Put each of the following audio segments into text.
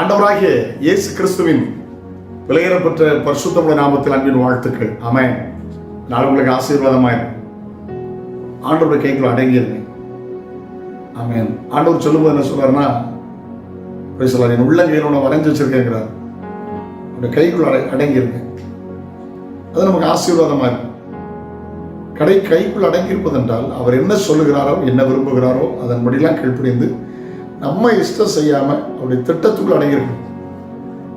ஆண்டவராகிய இயேசு கிறிஸ்துவின் விலையேறப்பட்ட பரிசுத்தமுள்ள நாமத்தில் அன்பின் வாழ்த்துக்கள். ஆமென். நான் உங்களுக்கு ஆசீர்வாதமாய் ஆண்டவருடைய கைக்குள் அடங்கியிருங்க ஆமேன். ஆண்டவர் சொல்லும்போது என்ன சொல்றாருன்னா பேசலாம் என் உள்ளங்கையில் உன்னை வரைஞ்சி வச்சிருக்கேங்கிறார். உன்னுடைய கைக்குள் அடை அடங்கியிருங்க அது நமக்கு ஆசீர்வாதமாக இருக்கும் கடை கைக்குள் அடங்கியிருப்பதென்றால் அவர் என்ன சொல்லுகிறாரோ என்ன விரும்புகிறாரோ அதன்படிலாம் கீழ்ப்படிந்து நம்ம இஷ்டம் செய்யாம அவருடைய திட்டத்துக்குள் அடங்கியிருக்கணும்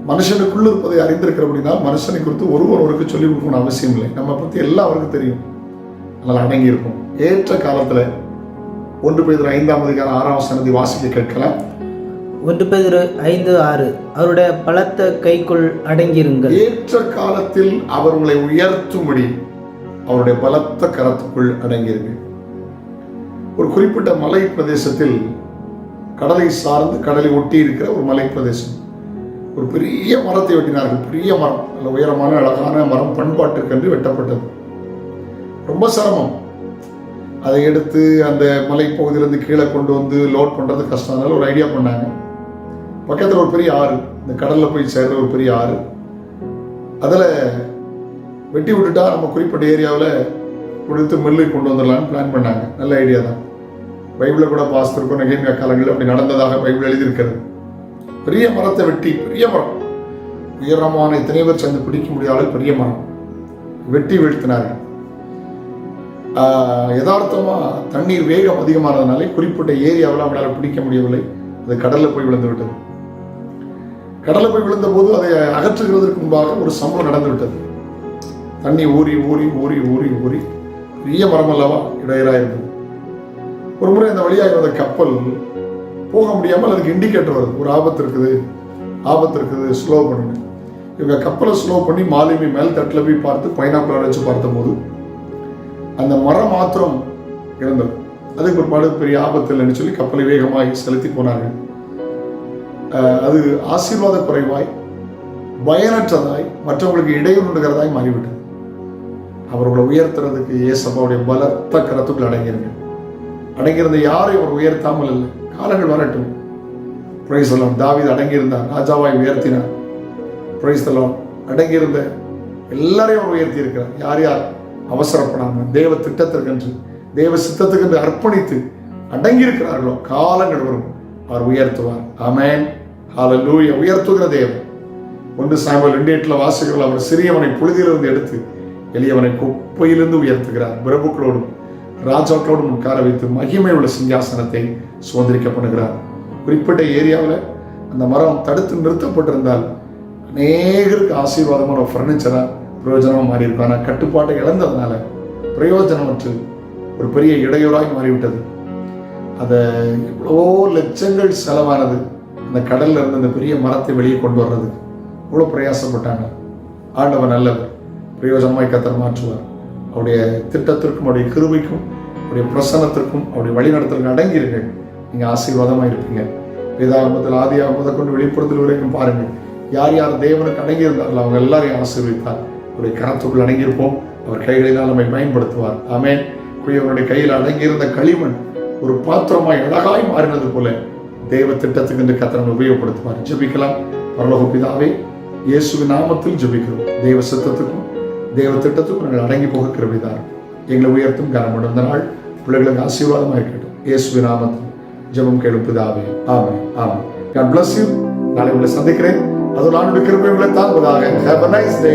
மனுஷனுக்குள்ள இருப்பதை அறிந்திருக்கிறபடினா மனுஷனை குறித்து ஒருவர் ஒருக்கு சொல்லிக் கொடுக்கணும் அவசியம் இல்லை. நம்ம பத்தி எல்லாம் அவருக்கு தெரியும். அதனால் அடங்கி இருக்கும் ஏற்ற காலத்துல ஒன்று பேர் ஐந்தாம் அதிகாரம் ஆறாம் சனதி வாசிக்க கேட்கலாம். ஒன்று பேதுரு ஐந்து ஆறு அவருடைய பலத்த கைக்குள் அடங்கியிருங்கள். ஏற்ற காலத்தில் அவர் உங்களை உயர்த்தும்படி அவருடைய பலத்த கரத்துக்குள் அடங்கியிருங்கள். ஒரு குறிப்பிட்ட மலை பிரதேசத்தில் கடலை சார்ந்து கடலை ஒட்டி இருக்கிற ஒரு மலை பிரதேசம் ஒரு பெரிய மரத்தை வெட்டினார்கள். பெரிய மரம். நல்ல உயரமான அழகான மரம் பண்பாட்டுக்கென்று வெட்டப்பட்டது. ரொம்ப சிரமம். அதை எடுத்து அந்த மலைப்பகுதியிலேருந்து கீழே கொண்டு வந்து லோட் பண்ணுறது கஷ்டம். அதனால ஒரு ஐடியா பண்ணாங்க. பக்கத்தில் ஒரு பெரிய ஆறு. இந்த கடலில் போய் சேர்ற ஒரு பெரிய ஆறு. அதில் வெட்டி விட்டுட்டா நம்ம குறிப்பிட்ட ஏரியாவில் கொடுத்து மில்லுக்கு கொண்டு வந்துடலான்னு பிளான் பண்ணாங்க. நல்ல ஐடியா தான். பைபிளில் கூட பாஸ்திருக்கும் நகைங்க காலங்களில் அப்படி நடந்ததாக பைபிள் எழுதியிருக்கிறது. பெரிய மரத்தை வெட்டி பெரிய மரம். உயரமான இத்தனை பேர் சேர்ந்து பிடிக்க முடியாத பெரிய மரம். வெட்டி வீழ்த்தினார்கள். ஆஹ் தண்ணீர் வேகம் அதிகமானதுனாலே குறிப்பிட்ட ஏரியாவில் அவங்களால பிடிக்க முடியவில்லை. அது கடலில் போய் விழுந்து விட்டது. கடலில் போய் விழுந்த போது அதை அகற்றுகிறதற்கு முன்பாக ஒரு சம்பவம் நடந்து விட்டது. தண்ணி ஊறி ஊறி ஊறி ஊறி ஊறி. பெரிய மரம் அல்லவா இடையராக இருந்தது. ஒரு முறை அந்த வழியாக வந்த கப்பல் போக முடியாமல் அதுக்கு இண்டிகேட்டர் வருது. ஒரு ஆபத்து இருக்குது. ஆபத்து இருக்குது. ஸ்லோ பண்ணுங்க இவங்க கப்பலை ஸ்லோ பண்ணி மாலுமி மேல் தட்டில் போய் பார்த்து பைனாக்குலர் வச்சு பார்த்தபோது அந்த மரம் மாத்திரம் இருந்தது அதுக்கு பிற்பாடு பெரிய ஆபத்து இல்லைன்னு சொல்லி கப்பலை வேகமாய் செலுத்தி போனார்கள். அது ஆசீர்வாத குறைவாய் பயனற்றதாய் மற்றவங்களுக்கு இடையூறுகிறதாய் மாறிவிட்டது. அவர்களை உயர்த்துறதுக்கு ஏசப்பாவுடைய பலத்த கரத்துக்குள் அடங்கியிருங்க அடங்கியிருந்த யாரையும் அவர் உயர்த்தாமல் இல்லை? காலங்கள் வரட்டும். பிரைஸ் தாவித தாவீது அடங்கியிருந்தார். ராஜாவாய் உயர்த்தினார். பிரைஸ் அடங்கியிருந்த எல்லாரையும் அவர் உயர்த்தி இருக்கிறார் யார் யார்? அவசரப்படாமல் தேவ திட்டத்திற்கென்று தேவ சித்தத்துக்கென்று அர்ப்பணித்து அடங்கியிருக்கிறார்களோ காலங்கள் வரும். அவர் உயர்த்துவார். ஆமென் ஹாலலூய உயர்த்துகிற தேவன். ஒன்று சாம்பல் ரெண்டு எட்டில் வாசிகள் அவர் சிறியவனை புழுதியிலிருந்து எடுத்து எளியவனை குப்பையிலிருந்து உயர்த்துகிறார். பிரபுக்களோடும் ராஜாக்களோடு உட்கார வைத்து மகிமை உள்ள சிங்காசனத்தை சுதந்திரிக்க பண்ணுகிறார் குறிப்பிட்ட ஏரியாவில் அந்த மரம் தடுத்து நிறுத்தப்பட்டிருந்தால் அநேகருக்கு ஆசீர்வாதமான ஃபர்னிச்சராக பிரயோஜனமாக மாறி இருக்கும் ஆனால் கட்டுப்பாட்டை இழந்ததுனால பிரயோஜனமற்று ஒரு பெரிய இடையூறாய் மாறிவிட்டது. அதை இவ்வளோ லட்சங்கள் செலவானது அந்த கடல்ல இருந்து அந்த பெரிய மரத்தை வெளியே கொண்டு வர்றது இவ்வளோ பிரயாசப்பட்டாங்க. ஆண்டவர் நல்லவர். பிரயோஜனமாய் கத்தர் மாற்றுவார். அவருடைய திட்டத்திற்கும் அவருடைய கிருபைக்கும் அவருடைய பிரசன்னத்திற்கும் அவருடைய வழிநடத்தலுக்கு அடங்கியிருங்கள் நீங்கள் ஆசீர்வாதமாக இருப்பீங்க. வேதாகமத்தில் ஆதி ஆகமத்தை கொண்டு வெளிப்படுத்தல் வரைக்கும் பாருங்கள் யார் யார் தேவனுக்கு அடங்கியிருந்தார்கள் அவங்க எல்லாரையும் ஆசீர்வித்தார் அவருடைய கரத்துக்குள் அடங்கியிருப்போம். அவர் கைகளினால் நம்மை பயன்படுத்துவார். ஆமேன். குயவனுடைய கையில் அடங்கியிருந்த களிமண் ஒரு பாத்திரமாய் அழகாய் மாறினது போல தேவ திட்டத்துக்கு இந்த கத்தனை உபயோகப்படுத்துவார். ஜபிக்கலாம். பரலோக பிதாவே இயேசுவின் நாமத்தில் ஜபிக்கிறோம். தெய்வ சித்தத்துக்கும் தேவ திட்டத்துக்கும் நாங்கள் அடங்கி போக கிருபிதார் எங்களை உயர்த்தும் கனமுடன் இந்த நாள் பிள்ளைகளுக்கு ஆசீர்வாதமாக இருக்கட்டும். இயேசுவி நாமத்தில் ஜெபம் கேளும் ஆமே ஆமே God பிளஸ் யூ நாளை உங்களை சந்திக்கிறேன். அது நான் கிருப்பை உங்களை தாங்குவதாக. Have a nice day